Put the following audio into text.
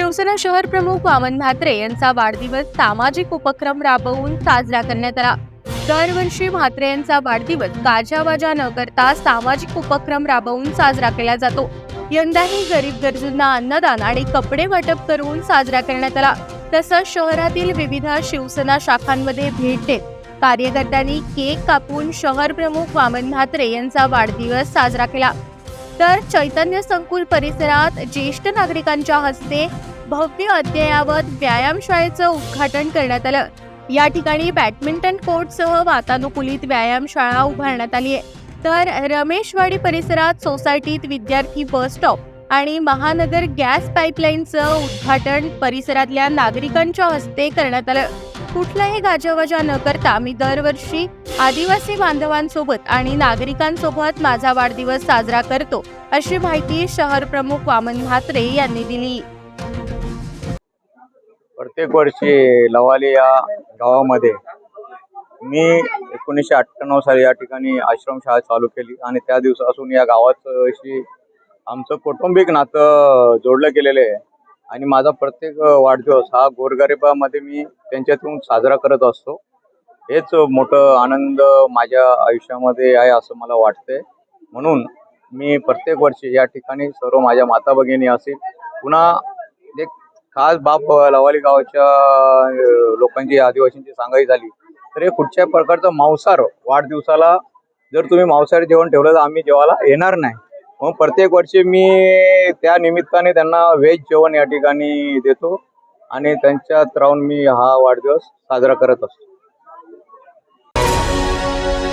शिवसेना शहर प्रमुख वामन म्हात्रे यांचा वाढदिवस सामाजिक उपक्रम राबवून साजरा करण्यात आला. दरवर्षी म्हात्रे यांचा वाढदिवस गाजावाजा न करता सामाजिक उपक्रम राबवून साजरा केला जातो. यंदाही गरीब गरजूंना अन्नदान आणि कपडे वाटप करून साजरा करण्यात आला. तसंच शहरातील विविध शिवसेना शाखांमध्ये भेट देत कार्यकर्त्यांनी केक कापून शहर प्रमुख वामन म्हात्रे यांचा वाढदिवस साजरा केला. तर चैतन्य संकुल परिसरात ज्येष्ठ नागरिकांच्या हस्ते भव्य अद्ययावत व्यायामशाळेचं उद्घाटन करण्यात आलं. या ठिकाणी बॅडमिंटन कोर्टसह वातानुकूलित व्यायामशाळा उभारण्यात आली आहे. तर रमेशवाडी परिसरात सोसायटीत विद्यार्थी बस स्टॉप आणि महानगर गॅस पाईपलाईनचं उद्घाटन परिसरातल्या नागरिकांच्या हस्ते करण्यात आलं. कुठलाही गाजावाजा न करता मी दरवर्षी आदिवासी बांधवांसोबत आणि नागरिकांसोबत माझा वाढदिवस साजरा करतो अशी माहिती शहर प्रमुख वामन म्हात्रे यांनी दिली. प्रत्येक वर्षी लवाली या गावामध्ये मी एकोणीसशे अठ्ठ्याण्णव साली या ठिकाणी आश्रमशाळा चालू केली आणि त्या दिवसापासून या गावाची आमचं कौटुंबिक नातं जोडलं गेलेलं आहे. आणि माझा प्रत्येक वाढदिवस हा गोरगरिबामध्ये मी त्यांच्यातून साजरा करत असतो. हेच मोठं आनंद माझ्या आयुष्यामध्ये आहे असं मला वाटतंय. म्हणून मी प्रत्येक वर्षी या ठिकाणी सर्व माझ्या माता भगिनी असेल पुन्हा खास बाप लवाली गावाच्या लोकांची आदिवासींची सांगाई झाली तर हे कुठच्या प्रकारचं मांसाहार वाढदिवसाला जर तुम्ही मांसाहारी जेवण ठेवलं तर आम्ही जेवायला येणार नाही. मग प्रत्येक वर्षी मी त्या निमित्ताने त्यांना व्हेज जेवण या ठिकाणी देतो आणि त्यांच्यात राहून मी हा वाढदिवस साजरा करत असतो.